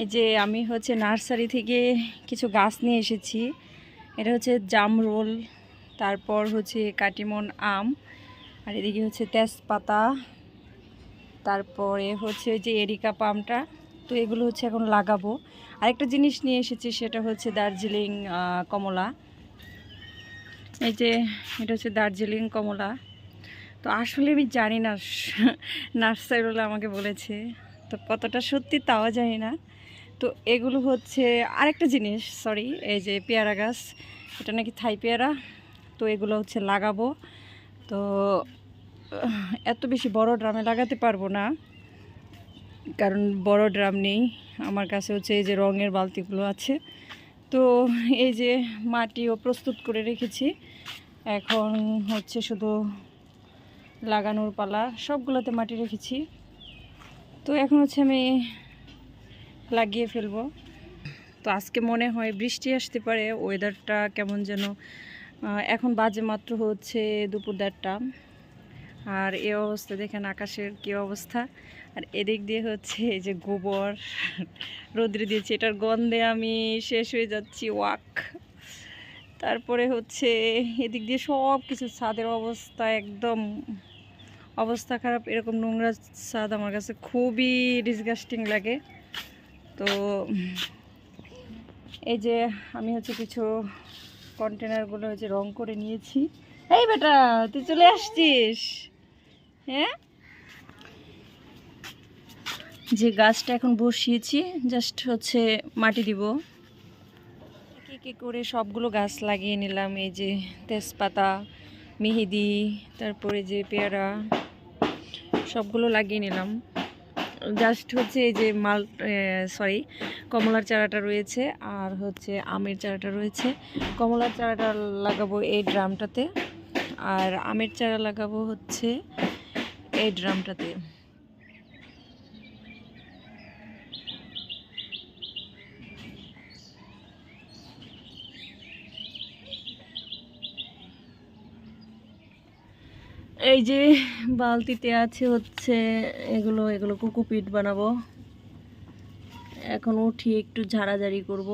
এই যে আমি হচ্ছে নার্সারি থেকে কিছু গাছ নিয়ে এসেছি। এটা হচ্ছে জামরোল, তারপর হচ্ছে কাটিমন আম, আর এদিকে হচ্ছে তেজপাতা, তারপরে হচ্ছে যে এরিকা পামটা। তো এগুলো হচ্ছে এখন লাগাবো। আরেকটা জিনিস নিয়ে এসেছি, সেটা হচ্ছে দার্জিলিং কমলা। এই যে এটা হচ্ছে দার্জিলিং কমলা। তো আসলে আমি জানি না নার্সারিওয়ালা আমাকে বলেছে। তো কতটা সত্যি তাও জানি না। তো এগুলো হচ্ছে আরেকটা জিনিস সরি এই যে পেয়ারা গাছ, এটা নাকি থাই পেয়ারা, তো এগুলো হচ্ছে লাগাবো। তো এত বেশি বড় ড্রামে লাগাতে পারব না, কারণ বড় ড্রাম নেই। আমার কাছে হচ্ছে এই যে রঙের বালতিগুলো আছে। তো এই যে মাটিও প্রস্তুত করে রেখেছি। এখন হচ্ছে শুধু লাগানোর পালা, সবগুলোতে মাটি রেখেছি। তো এখন হচ্ছে আমি লাগিয়ে ফেলব। তো আজকে মনে হয় বৃষ্টি আসতে পারে ওয়েদারটা কেমন যেন। এখন বাজে মাত্র হচ্ছে দুপুর দেড়টা। আর এ অবস্থা, দেখেন আকাশের কী অবস্থা। আর এদিক দিয়ে হচ্ছে এই যে গোবর, রোদ্রে দিয়েছি, এটার গন্ধে আমি শেষ হয়ে যাচ্ছি, ওয়াক। তারপরে হচ্ছে এদিক দিয়ে সব কিছু ছাদের অবস্থা একদম অবস্থা খারাপ, এরকম নোংরা স্বাদ আমার কাছে খুবই ডিসগাস্টিং লাগে। তো এই যে আমি হচ্ছে কিছু কন্টেনারগুলো হচ্ছে রং করে নিয়েছি। এই বেটা, তুই চলে আসছিস? হ্যাঁ? যে গাছটা এখন বসিয়েছি জাস্ট হচ্ছে মাটি দিব। এক করে সবগুলো গাছ লাগিয়ে নিলাম, এই যে তেজপাতা, মেহেদি, তারপরে যে পেয়ারা। সবগুলো লাগিয়ে নিলাম। জাস্ট হচ্ছে এই যে মাল সরি কমলার চারাটা রয়েছে আর হচ্ছে আমের চারাটা রয়েছে। কমলার চারাটা লাগাবো এই ড্রামটাতে আর আমের চারা লাগাবো হচ্ছে এই ড্রামটাতে। এই যে বালতিতে আছে হচ্ছে এগুলো এগুলো কুকুপিট বানাবো। এখন উঠিয়ে একটু ঝাড়াঝাড়ি করব।